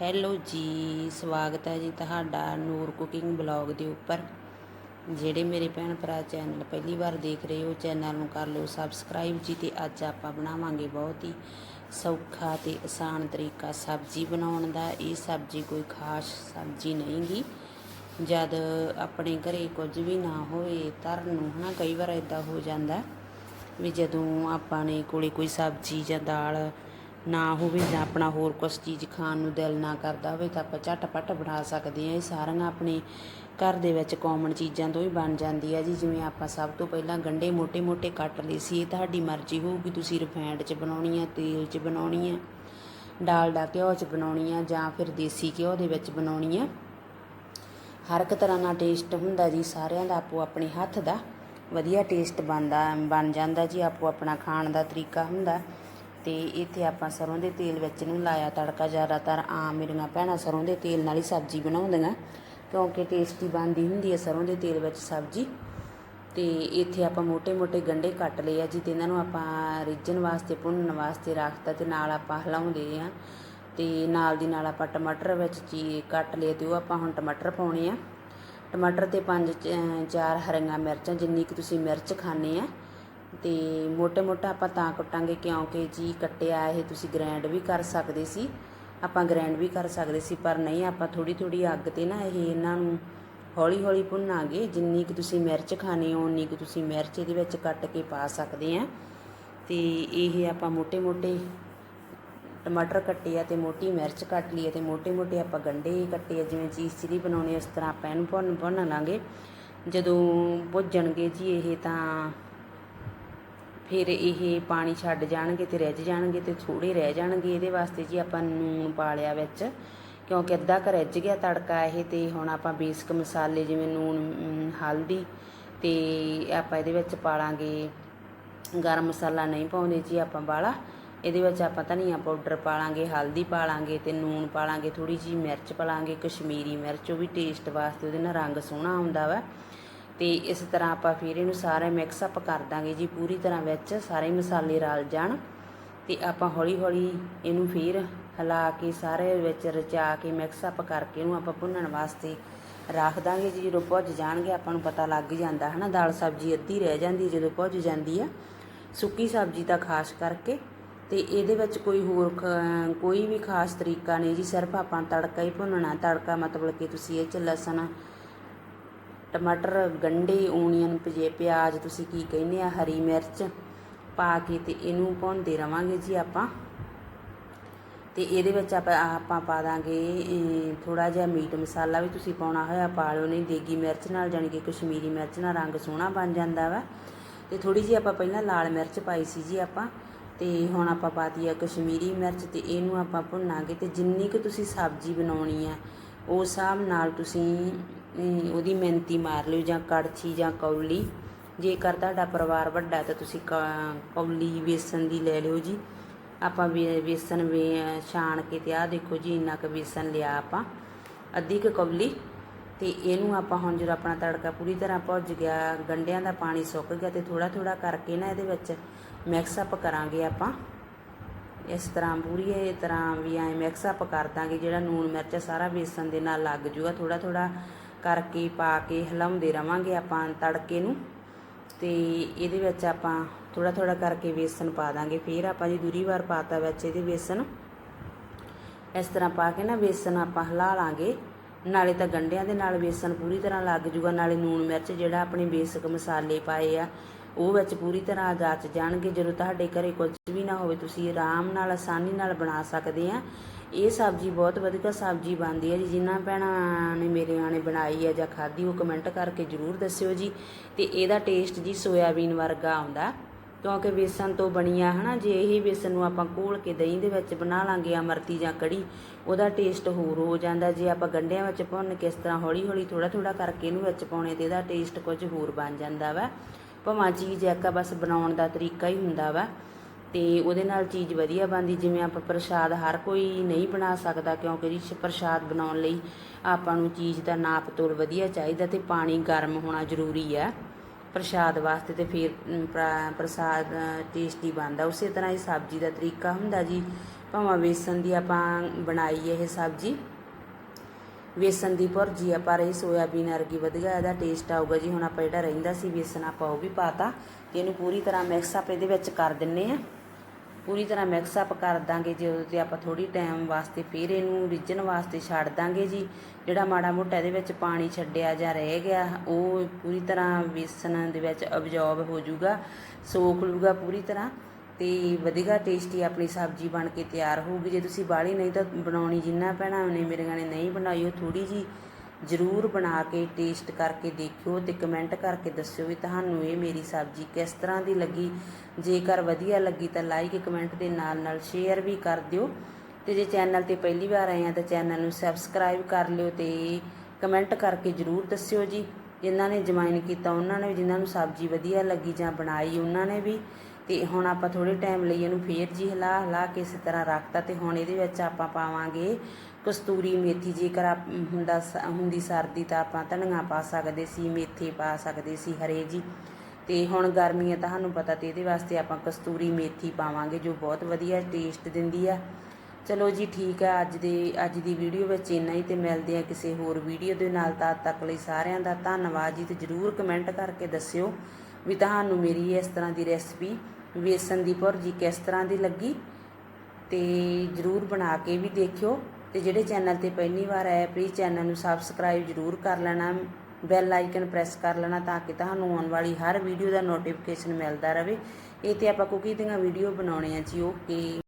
Hello ਜੀ, ਸਵਾਗਤ ਹੈ ਜੀ ਤੁਹਾਡਾ ਨੂਰ ਕੁਕਿੰਗ ਬਲੌਗ ਦੇ ਉੱਪਰ। ਜਿਹੜੇ ਮੇਰੇ ਭੈਣ ਭਰਾ ਚੈਨਲ ਪਹਿਲੀ ਵਾਰ ਦੇਖ ਰਹੇ ਹੋ, ਚੈਨਲ ਨੂੰ ਕਰ ਲਓ ਸਬਸਕ੍ਰਾਈਬ ਜੀ ਤੇ ਅੱਜ ਆਪਾਂ ਬਣਾਵਾਂਗੇ ਬਹੁਤ ਹੀ ਸੌਖਾ ਤੇ ਆਸਾਨ ਤਰੀਕਾ ਸਬਜ਼ੀ ਬਣਾਉਣ ਦਾ। ਇਹ ਸਬਜ਼ੀ ਕੋਈ ਖਾਸ ਸਬਜ਼ੀ ਨਹੀਂਗੀ ਜਦ ਆਪਣੇ ਘਰੇ ਕੁਝ ਵੀ ਨਾ ਹੋਵੇ, ਧਰਨ ਨੂੰ ਹਨਾ ਕਈ ਵਾਰ ਇਦਾਂ ਹੋ ਜਾਂਦਾ ਵੀ ਜਦੋਂ ਆਪਾਂ ਨੇ ਕੋਲੇ ਕੋਈ ਸਬਜ਼ੀ ਜਾਂ ਦਾਲ ਨਾ ਹੋਵੇ ਜਾਂ ਆਪਣਾ ਹੋਰ ਕੁਛ ਚੀਜ਼ ਖਾਣ ਨੂੰ ਦਿਲ ਨਾ ਕਰਦਾ ਹੋਵੇ ਤਾਂ ਆਪਾਂ ਝਟਪਟ ਬਣਾ ਸਕਦੇ ਹਾਂ। ਇਹ ਸਾਰੀਆਂ ਆਪਣੇ ਘਰ ਦੇ ਵਿੱਚ ਕਾਮਨ ਚੀਜ਼ਾਂ ਤੋਂ ਹੀ ਬਣ ਜਾਂਦੀ ਹੈ ਜੀ। ਜਿਵੇਂ ਆਪਾਂ ਸਭ ਤੋਂ ਪਹਿਲਾਂ ਗੰਢੇ ਮੋਟੇ ਮੋਟੇ ਕੱਟ ਲਏ ਸੀ। ਇਹ ਤੁਹਾਡੀ ਮਰਜ਼ੀ ਹੋਊਗੀ। ਤੁਸੀਂ ਰਿਫਾਇੰਡ 'ਚ ਬਣਾਉਣੀ ਆ, ਤੇਲ 'ਚ ਬਣਾਉਣੀ ਆ ਡਾਲਡਾ ਘਿਓ 'ਚ ਬਣਾਉਣੀ ਆ ਜਾਂ ਫਿਰ ਦੇਸੀ ਘਿਓ ਦੇ ਵਿੱਚ ਬਣਾਉਣੀ ਆ। ਹਰ ਇੱਕ ਤਰ੍ਹਾਂ ਦਾ ਟੇਸਟ ਹੁੰਦਾ ਜੀ। ਸਾਰਿਆਂ ਦਾ ਆਪੋ ਆਪਣੇ ਹੱਥ ਦਾ ਵਧੀਆ ਟੇਸਟ ਬਣਦਾ, ਬਣ ਜਾਂਦਾ ਜੀ। ਆਪੋ ਆਪਣਾ ਖਾਣ ਦਾ ਤਰੀਕਾ ਹੁੰਦਾ। ਤੇ ਇੱਥੇ ਆਪਾਂ ਸਰੋਂ ਦੇ ਤੇਲ ਵਿੱਚ ਨੂੰ ਲਾਇਆ ਤੜਕਾ ਜ਼ਿਆਦਾਤਰ। ਆਮ ਮੇਰੀਆਂ ਭੈਣਾਂ ਸਰੋਂ ਦੇ ਤੇਲ ਨਾਲ ਹੀ ਸਬਜ਼ੀ ਬਣਾਉਂਦੀਆਂ, ਕਿਉਂਕਿ ਟੇਸਟੀ ਬਣਦੀ ਹੁੰਦੀ ਹੈ ਸਰੋਂ ਦੇ ਤੇਲ ਵਿੱਚ ਸਬਜ਼ੀ। ਤੇ ਇੱਥੇ ਆਪਾਂ ਮੋٹے-ਮੋਟੇ ਗੰਡੇ ਕੱਟ ਲਏ ਆ ਜੀ ਤੇ ਇਹਨਾਂ ਨੂੰ ਆਪਾਂ ਰਿੱਝਣ ਵਾਸਤੇ, ਭੁੰਨਣ ਵਾਸਤੇ ਰੱਖਤਾ ਤੇ ਨਾਲ ਆਪਾਂ ਹਲਾਉਂਦੇ ਆ। ਤੇ ਨਾਲ ਦੀ ਨਾਲ ਆਪਾਂ ਟਮਾਟਰ ਵਿੱਚ ਜੀ ਕੱਟ ਲਏ ਤੇ ਉਹ ਆਪਾਂ ਹੁਣ ਟਮਾਟਰ ਪਾਉਣੇ ਆ। ਟਮਾਟਰ ਤੇ ਪੰਜ ਚਾਰ ਹਰੀਆਂ ਮਿਰਚਾਂ, ਜਿੰਨੀ ਕਿ ਤੁਸੀਂ ਮਿਰਚ ਖਾਣੇ ਆ ਅਤੇ ਮੋਟਾ ਮੋਟਾ ਆਪਾਂ ਤਾਂ ਕੱਟਾਂਗੇ ਕਿਉਂਕਿ ਜੀ ਕੱਟਿਆ, ਇਹ ਤੁਸੀਂ ਗ੍ਰੈਂਡ ਵੀ ਕਰ ਸਕਦੇ ਸੀ। ਆਪਾਂ ਗ੍ਰੈਂਡ ਵੀ ਕਰ ਸਕਦੇ ਸੀ, ਪਰ ਨਹੀਂ, ਆਪਾਂ ਥੋੜੀ ਥੋੜੀ ਅੱਗ ਤੇ ਨਾ ਇਹ ਇਹਨਾਂ ਨੂੰ ਹੌਲੀ ਹੌਲੀ ਭੁੰਨਾਂਗੇ। ਜਿੰਨੀ ਕਿ ਤੁਸੀਂ ਮਿਰਚ ਖਾਣੀ ਹੋ ਉਨੀ ਕਿ ਤੁਸੀਂ ਮਿਰਚ ਇਹਦੇ ਵਿੱਚ ਕੱਟ ਕੇ ਪਾ ਸਕਦੇ ਆ। ਤੇ ਇਹ ਆਪਾਂ ਮੋਟੇ ਮੋਟੇ ਟਮਾਟਰ ਕੱਟੇ ਆ ਤੇ ਮੋਟੀ ਮਿਰਚ ਕੱਟ ਲਈ ਤੇ ਮੋਟੇ ਮੋਟੇ ਆਪਾਂ ਗੰਡੇ ਕੱਟੇ ਆ, ਜਿਵੇਂ ਚੀਜ਼ ਚਿਰੀ ਬਣਾਉਣੀ ਉਸ ਤਰ੍ਹਾਂ ਆਪਾਂ ਇਹਨੂੰ ਭੁੰਨ ਭੁੰਨ ਲਾਂਗੇ। ਜਦੋਂ ਭੁੱਜਣਗੇ ਜੀ, ਇਹ ਤਾਂ ਫਿਰ ਇਹ ਪਾਣੀ ਛੱਡ ਜਾਣਗੇ ਤੇ ਰਿੱਝ ਜਾਣਗੇ ਤੇ ਥੋੜੇ ਰਹਿ ਜਾਣਗੇ ਇਹਦੇ ਵਾਸਤੇ ਜੀ ਆਪਾਂ ਨੂਨ ਪਾ ਲਿਆ ਵਿੱਚ, ਕਿਉਂਕਿ ਅੱਧਾ ਕੁ ਰਿੱਝ ਗਿਆ ਤੜਕਾ ਇਹ ਤੇ ਹੁਣ ਆਪਾਂ ਬੇਸਿਕ ਮਸਾਲੇ ਜਿਵੇਂ ਨੂਨ ਹਲਦੀ ਤੇ ਆਪਾਂ ਇਹਦੇ ਵਿੱਚ ਪਾ ਲਾਂਗੇ ਗਰਮ ਮਸਾਲਾ ਨਹੀਂ ਪਾਉਂਦੇ ਜੀ ਆਪਾਂ ਬਾਲਾ ਇਹਦੇ ਵਿੱਚ ਆਪਾਂ ਧਨੀਆ ਪਾਊਡਰ ਪਾ ਲਾਂਗੇ ਹਲਦੀ ਪਾ ਲਾਂਗੇ ਤੇ ਨੂਨ ਪਾ ਲਾਂਗੇ ਥੋੜੀ ਜੀ ਮਿਰਚ ਪਾ ਲਾਂਗੇ ਕਸ਼ਮੀਰੀ ਮਿਰਚ, ਉਹ ਵੀ ਟੇਸਟ ਵਾਸਤੇ ਉਹਦੇ ਨਾਲ ਰੰਗ ਸੋਹਣਾ ਆਉਂਦਾ ਵਾ। ਤੇ ਇਸ ਤਰ੍ਹਾਂ ਆਪਾਂ ਫਿਰ ਇਹਨੂੰ ਸਾਰੇ ਮਿਕਸ ਅਪ ਕਰ ਦਾਂਗੇ ਜੀ, ਪੂਰੀ ਤਰ੍ਹਾਂ ਵਿੱਚ ਸਾਰੇ ਮਸਾਲੇ ਰਲ ਜਾਣ ਤੇ ਆਪਾਂ ਹੌਲੀ ਹੌਲੀ ਇਹਨੂੰ ਫਿਰ ਹਿਲਾ ਕੇ ਸਾਰੇ ਵਿੱਚ ਰਚਾ ਕੇ ਮਿਕਸ ਅਪ ਕਰਕੇ ਇਹਨੂੰ ਆਪਾਂ ਭੁੰਨਣ ਵਾਸਤੇ ਰੱਖ ਦਾਂਗੇ ਜੀ। ਜਦੋਂ ਭੁੱਜ ਜਾਣਗੇ ਆਪਾਂ ਨੂੰ ਪਤਾ ਲੱਗ ਜਾਂਦਾ, ਹਨਾ? ਦਾਲ ਸਬਜ਼ੀ ਅੱਧੀ ਰਹਿ ਜਾਂਦੀ ਜਦੋਂ ਭੁੱਜ ਜਾਂਦੀ ਆ। ਸੁੱਕੀ ਸਬਜ਼ੀ ਤਾਂ ਖਾਸ ਕਰਕੇ ਤੇ ਇਹਦੇ ਵਿੱਚ ਕੋਈ ਹੋਰ ਖ- ਕੋਈ ਵੀ ਖਾਸ ਤਰੀਕਾ ਨਹੀਂ ਜੀ। ਸਿਰਫ ਆਪਾਂ ਤੜਕਾ ਹੀ ਭੁੰਨਣਾ। ਤੜਕਾ ਮਤਲਬ ਕਿ ਤੁਸੀਂ ਇਹ ਚ ਲਸਣ ਟਮਾਟਰ ਗੰਢੇ ਓਨੀਅਨ ਪਜੇ ਪਿਆਜ਼, ਤੁਸੀਂ ਕੀ ਕਹਿੰਦੇ ਆ, ਹਰੀ ਮਿਰਚ ਪਾ ਕੇ ਤੇ ਇਹਨੂੰ ਭੁੰਨਦੇ ਰਵਾਂਗੇ ਜੀ ਆਪਾਂ। ਤੇ ਇਹਦੇ ਵਿੱਚ ਆਪਾਂ ਆਪਾਂ ਪਾ ਦਾਂਗੇ ਥੋੜਾ ਜਿਹਾ ਮੀਟ ਮਸਾਲਾ ਵੀ ਤੁਸੀਂ ਪਾਉਣਾ ਹੋਇਆ, ਪਾ ਲਓ। ਨਹੀਂ, ਦੇਗੀ ਮਿਰਚ ਨਾਲ, ਜਾਣੀ ਕਿ ਕਸ਼ਮੀਰੀ ਮਿਰਚ ਨਾਲ ਰੰਗ ਸੋਹਣਾ ਬਣ ਜਾਂਦਾ ਵਾ। ਤੇ ਥੋੜੀ ਜਿਹੀ ਆਪਾਂ ਪਹਿਲਾਂ ਲਾਲ ਮਿਰਚ ਪਾਈ ਸੀ ਜੀ ਆਪਾਂ। ਤੇ ਹੁਣ ਆਪਾਂ ਪਾਤੀ ਆ ਕਸ਼ਮੀਰੀ ਮਿਰਚ ਤੇ ਇਹਨੂੰ ਆਪਾਂ ਭੁੰਨਾਂਗੇ। ਤੇ ਜਿੰਨੀ ਕੁ ਤੁਸੀਂ ਸਬਜ਼ੀ ਬਣਾਉਣੀ ਆ, ਉਸ ਹਿਸਾਬ ਨਾਲ ਤੁਸੀਂ ਉਹਦੀ ਮਿਹਨਤੀ ਮਾਰ ਲਿਓ ਜਾਂ ਕੜਛੀ ਜਾਂ ਕੌਲੀ। ਜੇਕਰ ਤੁਹਾਡਾ ਪਰਿਵਾਰ ਵੱਡਾ ਤਾਂ ਤੁਸੀਂ ਕ- ਕੌਲੀ ਵੇਸਣ ਦੀ ਲੈ ਲਿਓ ਜੀ। ਆਪਾਂ ਵੇ ਵੇਸਣ ਵੇ ਛਾਣ ਕੇ ਤੇ ਆਹ ਦੇਖੋ ਜੀ, ਇੰਨਾ ਕੁ ਵੇਸਣ ਲਿਆ ਆਪਾਂ। ਅੱਧੀ ਕੁ ਕੌਲੀ। ਤੇ ਇਹਨੂੰ ਆਪਾਂ ਹੁਣ ਜਦੋਂ ਆਪਣਾ ਤੜਕਾ ਪੂਰੀ ਤਰ੍ਹਾਂ ਭੁੱਜ ਗਿਆ ਗੰਡਿਆਂ ਦਾ ਪਾਣੀ ਸੁੱਕ ਗਿਆ ਤੇ ਥੋੜਾ ਥੋੜਾ ਕਰਕੇ ਨਾ ਇਹਦੇ ਵਿੱਚ ਮਿਕਸ ਅਪ ਕਰਾਂਗੇ ਆਪਾਂ। ਇਸ ਤਰ੍ਹਾਂ ਪੂਰੀ ਇਹ ਤਰ੍ਹਾਂ ਵੀ ਐ ਮਿਕਸ ਅਪ ਕਰ ਦਾਂਗੇ, ਜਿਹੜਾ ਨੂਣ ਮਿਰਚ ਸਾਰਾ ਵੇਸਣ ਦੇ ਨਾਲ ਲੱਗ ਜੂਗਾ। ਥੋੜਾ ਥੋੜਾ ਕਰਕੇ ਪਾ ਕੇ ਹਿਲਾਉਂਦੇ ਰਵਾਂਗੇ ਆਪਾਂ ਤੜਕੇ ਨੂੰ। ਤੇ ਇਹਦੇ ਵਿੱਚ ਆਪਾਂ ਥੋੜਾ ਥੋੜਾ ਕਰਕੇ ਵੇਸਣ ਪਾ ਦਾਂਗੇ। ਫਿਰ ਆਪਾਂ ਜੀ ਦੂਰੀ ਵਾਰ ਪਾਤਾ ਵਿੱਚ ਇਹਦੇ ਵੇਸਣ। ਇਸ ਤਰ੍ਹਾਂ ਪਾ ਕੇ ਨਾ ਵੇਸਣ ਆਪਾਂ ਹਿਲਾ ਲਾਂਗੇ। ਨਾਲੇ ਤਾਂ ਗੰਢਿਆਂ ਦੇ ਨਾਲ ਵੇਸਣ ਪੂਰੀ ਤਰ੍ਹਾਂ ਲੱਗ ਜੂਗਾ। ਨਾਲੇ ਨੂਣ ਮਿਰਚ ਜਿਹੜਾ ਆਪਣੇ ਬੇਸਿਕ ਮਸਾਲੇ ਪਾਏ ਆ ਉਹ ਵਿੱਚ ਪੂਰੀ ਤਰ੍ਹਾਂ ਜਾਚ ਜਾਣਗੇ। ਜਦੋਂ ਤੁਹਾਡੇ ਘਰੇ ਕੁਝ ਵੀ ਨਾ ਹੋਵੇ, ਤੁਸੀਂ ਆਰਾਮ ਨਾਲ, ਆਸਾਨੀ ਨਾਲ ਬਣਾ ਸਕਦੇ ਆ। ਇਹ ਸਬਜ਼ੀ ਬਹੁਤ ਵਧੀਆ ਸਬਜ਼ੀ ਬਣਦੀ ਹੈ ਜੀ। ਜਿਨ੍ਹਾਂ ਭੈਣਾਂ ਨੇ ਮੇਰੇ ਆਣੇ ਬਣਾਈ ਹੈ ਜਾਂ ਖਾਧੀ, ਉਹ ਕਮੈਂਟ ਕਰਕੇ ਜਰੂਰ ਦੱਸਿਓ ਜੀ। ਤੇ ਇਹਦਾ ਟੇਸਟ ਜੀ ਸੋਇਆਬੀਨ ਵਰਗਾ ਆਉਂਦਾ। ਕਿਉਂਕਿ ਵੇਸਣ ਤੋਂ ਬਣੀਆਂ ਆ ਹਨਾ ਜੇ ਇਹ ਵੇਸਣ ਨੂੰ ਆਪਾਂ ਘੋਲ ਕੇ ਦਹੀਂ ਦੇ ਵਿੱਚ ਬਣਾ ਲਾਂਗੇ, ਅਮਰਤੀ ਜਾਂ ਕੜੀ, ਉਹਦਾ ਟੇਸਟ ਹੋਰ ਹੋ ਜਾਂਦਾ। ਜੇ ਆਪਾਂ ਗੰਢਿਆਂ ਵਿੱਚ ਭੁੰਨ ਕੇ ਇਸ ਤਰ੍ਹਾਂ ਹੌਲੀ ਹੌਲੀ ਥੋੜਾ ਥੋੜਾ ਕਰਕੇ ਇਹਨੂੰ ਵਿੱਚ ਪਾਉਣੇ, ਤੇ ਇਹਦਾ ਟੇਸਟ ਕੁਝ ਹੋਰ ਬਣ ਜਾਂਦਾ ਵਾ। ਭਾਵੇਂ ਚੀਜ਼ ਇੱਕ ਆ ਬਸ ਬਣਾਉਣ ਦਾ ਤਰੀਕਾ ਹੀ ਹੁੰਦਾ ਵਾ। ਤੇ ਉਹਦੇ ਨਾਲ ਚੀਜ਼ ਵਧੀਆ ਬਣਦੀ ਜਿਵੇਂ ਆਪਾਂ ਪ੍ਰਸ਼ਾਦ ਹਰ ਕੋਈ ਨਹੀਂ ਬਣਾ ਸਕਦਾ ਕਿਉਂਕਿ ਜੀ ਪ੍ਰਸ਼ਾਦ ਬਣਾਉਣ ਲਈ ਆਪਾਂ ਨੂੰ ਚੀਜ਼ ਦਾ ਨਾਪ ਤੋਲ ਵਧੀਆ ਚਾਹੀਦਾ ਤੇ ਪਾਣੀ ਗਰਮ ਹੋਣਾ ਜ਼ਰੂਰੀ ਆ। ਪ੍ਰਸ਼ਾਦ ਵਾਸਤੇ ਤੇ ਫਿਰ ਅਮ, ਪ੍ਰਸਾਦ ਟੇਸਟੀ ਬਣਦਾ। ਉਸੇ ਤਰ੍ਹਾਂ ਹੀ ਸਬਜ਼ੀ ਦਾ ਤਰੀਕਾ ਹੁੰਦਾ ਜੀ। ਭਾਵੇਂ ਵੇਸਣ ਦੀ ਆਪਾਂ ਬਣਾਈ ਇਹ ਸਬਜ਼ੀ ਵੇਸਣ ਦੀ ਭੁਰਜੀ ਆ, ਪਰ ਇਹ ਸੋਇਆਬੀਨ ਵਰਗੀ ਵਧੀਆ, ਇਹਦਾ ਟੇਸਟ ਆਊਗਾ ਜੀ। ਹੁਣ ਆਪਾਂ ਜਿਹੜਾ ਰਹਿੰਦਾ ਸੀ ਵੇਸਣ, ਆਪਾਂ ਉਹ ਵੀ ਪਾਤਾ। ਤੇ ਇਹਨੂੰ ਪੂਰੀ ਤਰ੍ਹਾਂ ਮਿਕਸ ਅਪ ਇਹਦੇ ਵਿੱਚ ਕਰ ਦਿੰਨੇ ਆ। ਪੂਰੀ ਤਰ੍ਹਾਂ ਮਿਕਸ ਅਪ ਕਰ ਦਾਂਗੇ ਜੇ, ਉਹਦੇ ਤੇ ਆਪਾਂ ਥੋੜੀ ਟਾਈਮ ਵਾਸਤੇ ਫਿਰ ਇਹਨੂੰ ਰਿੱਝਣ ਵਾਸਤੇ ਛੱਡ ਦਾਂਗੇ ਜੀ। ਜਿਹੜਾ ਮਾੜਾ ਮੋਟਾ ਇਹਦੇ ਵਿੱਚ ਪਾਣੀ ਛੱਡਿਆ ਜਾਂ ਰਹਿ ਗਿਆ, ਉਹ ਪੂਰੀ ਤਰ੍ਹਾਂ ਵੇਸਣ ਦੇ ਵਿੱਚ ਅਬਜ਼ੌਰਬ ਹੋ ਜਾਊਗਾ ਸੋਖ ਲੂਗਾ ਪੂਰੀ ਤਰ੍ਹਾਂ। ਤੇ ਵਧੀਆ ਟੇਸਟੀ ਆਪਣੀ ਸਬਜ਼ੀ ਬਣ ਕੇ ਤਿਆਰ ਹੋਊਗੀ। ਜੇ ਤੁਸੀਂ ਬਾਹਲੀ ਨਹੀਂ ਤਾਂ ਬਣਾਉਣੀ ਜਿੰਨਾ ਭੈਣਾਂ ਨੇ ਮੇਰੇ ਗਾਣੇ ਨਹੀਂ ਬਣਾਈ, ਉਹ ਥੋੜੀ ਜੀ ਜ਼ਰੂਰ ਬਣਾ ਕੇ ਟੇਸਟ ਕਰਕੇ ਦੇਖਿਓ ਤੇ ਕਮੈਂਟ ਕਰਕੇ ਦੱਸਿਓ ਵੀ ਤੁਹਾਨੂੰ ਇਹ ਮੇਰੀ ਸਬਜ਼ੀ ਕਿਸ ਤਰ੍ਹਾਂ ਦੀ ਲੱਗੀ। ਜੇਕਰ ਵਧੀਆ ਲੱਗੀ ਤਾਂ ਲਾਈਕ ਕਮੈਂਟ ਦੇ ਨਾਲ ਨਾਲ ਸ਼ੇਅਰ ਵੀ ਕਰ ਦਿਓ। ਤੇ ਜੇ ਚੈਨਲ ਤੇ ਪਹਿਲੀ ਵਾਰ ਆਏ ਆ ਤਾਂ ਚੈਨਲ ਨੂੰ ਸਬਸਕ੍ਰਾਈਬ ਕਰ ਲਿਓ ਤੇ ਕਮੈਂਟ ਕਰਕੇ ਜ਼ਰੂਰ ਦੱਸਿਓ ਜੀ। ਜਿਨ੍ਹਾਂ ਨੇ ਜੁਆਇਨ ਕੀਤਾ, ਉਹਨਾਂ ਨੇ ਵੀ, ਜਿਨ੍ਹਾਂ ਨੂੰ ਸਬਜ਼ੀ ਵਧੀਆ ਲੱਗੀ ਜਾਂ ਬਣਾਈ, ਉਹਨਾਂ ਨੇ ਵੀ ਤੇ ਹੁਣ ਆਪਾਂ ਥੋੜੇ ਟਾਈਮ ਲਈ ਇਹਨੂੰ ਫੇਰ ਜੀ ਹਿਲਾ ਹਿਲਾ ਕੇ ਇਸੇ ਤਰ੍ਹਾਂ ਰੱਖਤਾ ਤੇ ਹੁਣ ਇਹਦੇ ਵਿੱਚ ਆਪਾਂ ਪਾਵਾਂਗੇ ਕਸਤੂਰੀ ਮੇਥੀ, ਜੇਕਰ ਆਪ ਹੁੰਦਾ ਸ- ਹੁੰਦੀ ਸਰਦੀ ਤਾਂ ਆਪਾਂ ਧਨੀਆ ਪਾ ਸਕਦੇ ਸੀ, ਮੇਥੇ ਪਾ ਸਕਦੇ ਸੀ ਹਰੇ ਜੀ। ਤੇ ਹੁਣ ਗਰਮੀ ਹੈ ਤੁਹਾਨੂੰ ਪਤਾ ਤੇ ਇਹਦੇ ਵਾਸਤੇ ਆਪਾਂ ਕਸਤੂਰੀ ਮੇਥੀ ਪਾਵਾਂਗੇ ਜੋ ਬਹੁਤ ਵਧੀਆ ਟੇਸਟ ਦਿੰਦੀ ਆ। ਚਲੋ ਜੀ ਠੀਕ ਆ, ਅੱਜ ਦੇ, ਅੱਜ ਦੀ ਵੀਡੀਓ ਵਿੱਚ ਇੰਨਾ ਹੀ ਤੇ ਮਿਲਦੇ ਆ ਕਿਸੇ ਹੋਰ ਵੀਡੀਓ ਦੇ ਨਾਲ। ਤਦ ਤੱਕ ਲਈ ਸਾਰਿਆਂ ਦਾ ਧੰਨਵਾਦ ਜੀ ਤੇ ਜਰੂਰ ਕਮੈਂਟ ਕਰਕੇ ਦੱਸਿਓ ਵੀ ਤੁਹਾਨੂੰ ਮੇਰੀ ਇਸ ਤਰ੍ਹਾਂ ਦੀ ਰੈਸਪੀ ਵੇਸਣ ਦੀ ਭੁਰਜੀ ਕਿਸ ਤਰ੍ਹਾਂ ਦੀ ਲੱਗੀ ਤੇ ਜਰੂਰ ਬਣਾ ਕੇ ਵੀ ਦੇਖਿਓ। ਤੇ ਜਿਹੜੇ ਚੈਨਲ ਤੇ ਪਹਿਲੀ ਵਾਰ ਆਏ ਪਲੀਜ਼ ਚੈਨਲ ਨੂੰ ਸਬਸਕ੍ਰਾਈਬ ਜਰੂਰ ਕਰ ਲੈਣਾ ਬੈਲ ਆਈਕਨ ਪ੍ਰੈਸ ਕਰ ਲੈਣਾ ਤਾਂ ਕਿ ਤੁਹਾਨੂੰ ਆਉਣ ਵਾਲੀ ਹਰ ਵੀਡੀਓ ਦਾ ਨੋਟੀਫਿਕੇਸ਼ਨ ਮਿਲਦਾ ਰਹੇ। ਇਹ ਤੇ ਆਪਾਂ ਕੁਕੀ ਦੀਆਂ ਵੀਡੀਓ ਬਣਾਉਣੇ ਆ ਜੀ, ਓਕੇ।